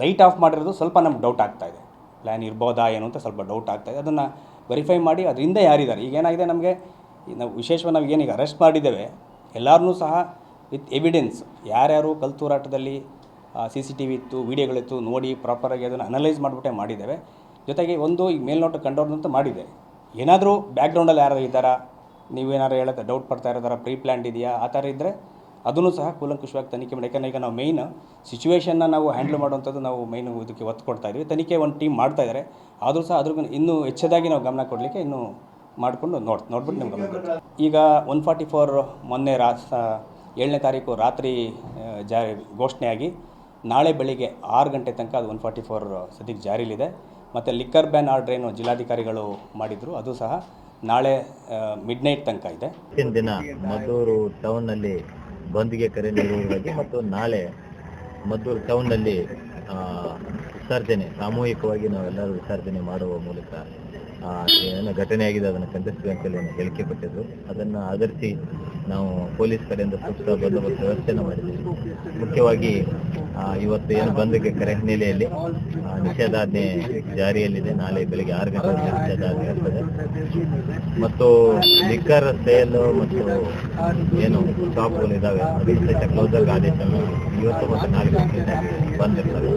Light off ಮಾಡಿರೋದು ಸ್ವಲ್ಪ ನಮ್ಗೆ ಡೌಟ್ ಆಗ್ತಾ ಇದೆ. ಪ್ಲ್ಯಾನ್ ಇರ್ಬೋದಾ ಏನು ಅಂತ ಸ್ವಲ್ಪ ಡೌಟ್ ಆಗ್ತಾ ಇದೆ. ಅದನ್ನು ವೆರಿಫೈ ಮಾಡಿ ಅದರಿಂದ ಯಾರಿದ್ದಾರೆ? ಈಗ ಏನಾಗಿದೆ ನಮಗೆ ನಾವು ವಿಶೇಷವಾಗಿ ನಾವು ಏನೀಗ ಅರೆಸ್ಟ್ ಮಾಡಿದ್ದೇವೆ ಎಲ್ಲರನ್ನೂ ಸಹ ವಿತ್ ಎವಿಡೆನ್ಸ್ ಯಾರ್ಯಾರು ಕಲ್ತೂರಾಟದಲ್ಲಿ ಸಿ ಸಿ ಟಿ ವಿ ಇತ್ತು ವೀಡಿಯೋಗಳಿತ್ತು ನೋಡಿ ಪ್ರಾಪರಾಗಿ ಅದನ್ನು ಅನಲೈಸ್ ಮಾಡಿಬಿಟ್ಟೆ ಮಾಡಿದ್ದೇವೆ. ಜೊತೆಗೆ ಒಂದು ಈಗ ಮೇಲ್ನೋಟ ಕಂಡವ್ರನ್ನಂತೂ ಮಾಡಿದೆ ಏನಾದರೂ ಬ್ಯಾಕ್ಗ್ರೌಂಡಲ್ಲಿ ಯಾರು ಇದ್ದಾರಾ? ನೀವೇನಾರು ಹೇಳುತ್ತೆ ಡೌಟ್ ಪಡ್ತಾ ಇರೋದಾರ? ಪ್ರೀ ಪ್ಲ್ಯಾಂಡ್ ಇದೆಯಾ? ಆ ಥರ ಇದ್ದರೆ ಅದನ್ನು ಸಹ ಕೂಲಂಕುಷವಾಗಿ ತನಿಖೆ ಮಾಡಿ. ಯಾಕಂದರೆ ಈಗ ನಾವು ಮೇಯ್ನ್ ಸಿಚುವೇಷನ್ನ ನಾವು ಹ್ಯಾಂಡಲ್ ಮಾಡುವಂಥದ್ದು ನಾವು ಮೇಯ್ನ್ ಇದಕ್ಕೆ ಒತ್ತು ಕೊಡ್ತಾ ಇದ್ವಿ ತನಿಖೆ ಒಂದು ಟೀಮ್ ಮಾಡ್ತಾ ಇದ್ದಾರೆ ಆದರೂ ಸಹ ಅದ್ರ ಇನ್ನೂ ಹೆಚ್ಚದಾಗಿ ನಾವು ಗಮನ ಕೊಡಲಿಕ್ಕೆ ಇನ್ನೂ ಮಾಡಿಕೊಂಡು ನೋಡ್, ನೋಡ್ಬಿಟ್ಟು ನಿಮ್ಗೆ ಗಮನ. ಈಗ ಒನ್ ಫಾರ್ಟಿ ಫೋರ್ ಮೊನ್ನೆ ರಾ ಏಳನೇ ತಾರೀಕು ರಾತ್ರಿ ಜಾರಿ, ಘೋಷಣೆಯಾಗಿ ನಾಳೆ ಬೆಳಿಗ್ಗೆ ಆರು ಗಂಟೆ ತನಕ ಅದು ಒನ್ ಫಾರ್ಟಿ ಫೋರ್ ಸದ್ಯಕ್ಕೆ ಜಾರಿಲಿದೆ ಮತ್ತು ಲಿಕ್ಕರ್ ಬ್ಯಾನ್ ಆರ್ಡ್ರ್ ಏನು ಜಿಲ್ಲಾಧಿಕಾರಿಗಳು ಮಾಡಿದರು. ಅದು ಸಹ ನಾಳೆ ಮಿಡ್ ನೈಟ್ ತನಕ ಇದೆ. ಮದ್ದೂರು ಟೌನ್ನಲ್ಲಿ ಬಂದ್ಗೆ ಕರೆ ನೀಡುವುದಾಗಿ ಮತ್ತು ನಾಳೆ ಮದ್ದೂರು ಟೌನ್ನಲ್ಲಿ ವಿಸರ್ಜನೆ ಸಾಮೂಹಿಕವಾಗಿ ನಾವೆಲ್ಲರೂ ವಿಸರ್ಜನೆ ಮಾಡುವ ಮೂಲಕ ಆ, ಏನು ಘಟನೆ ಆಗಿದೆ ಅದನ್ನು ಖಂಡಿಸ್ತೀವಿ ಅಂತೇಳಿ ಹೇಳಿಕೆ ಕೊಟ್ಟಿದ್ರು ಅದನ್ನು ಆಧರಿಸಿ ನಾವು ಪೊಲೀಸ್ ಕಡೆಯಿಂದ ಸೂಕ್ತ ಬಂದೋಬಸ್ತ್ ವ್ಯವಸ್ಥೆಯನ್ನು ಮಾಡಿದ್ದೀವಿ. ಮುಖ್ಯವಾಗಿ ಇವತ್ತು ಏನು ಬಂದಕ್ಕೆ ಕರೆ ಹಿನ್ನೆಲೆಯಲ್ಲಿ ನಿಷೇಧಾಜ್ಞೆ ಜಾರಿಯಲ್ಲಿದೆ. ನಾಳೆ ಬೆಳಿಗ್ಗೆ ಆರು ಗಂಟೆ ನಿಷೇಧಾಜ್ಞೆ ಇರ್ತದೆ. ಮತ್ತು ಲಿಕ್ಕರ್ ಸೇಲ್ ಮತ್ತು ಏನು ಸ್ಟಾಪ್ಗಳು ಇದಾವೆ. ಅದಕ್ಕೆ ಕ್ಲೋಸರ್ ಆದೇಶ ಇವತ್ತು ಮತ್ತು ನಾಳೆ ಬಂದಿರ್ತಾರೆ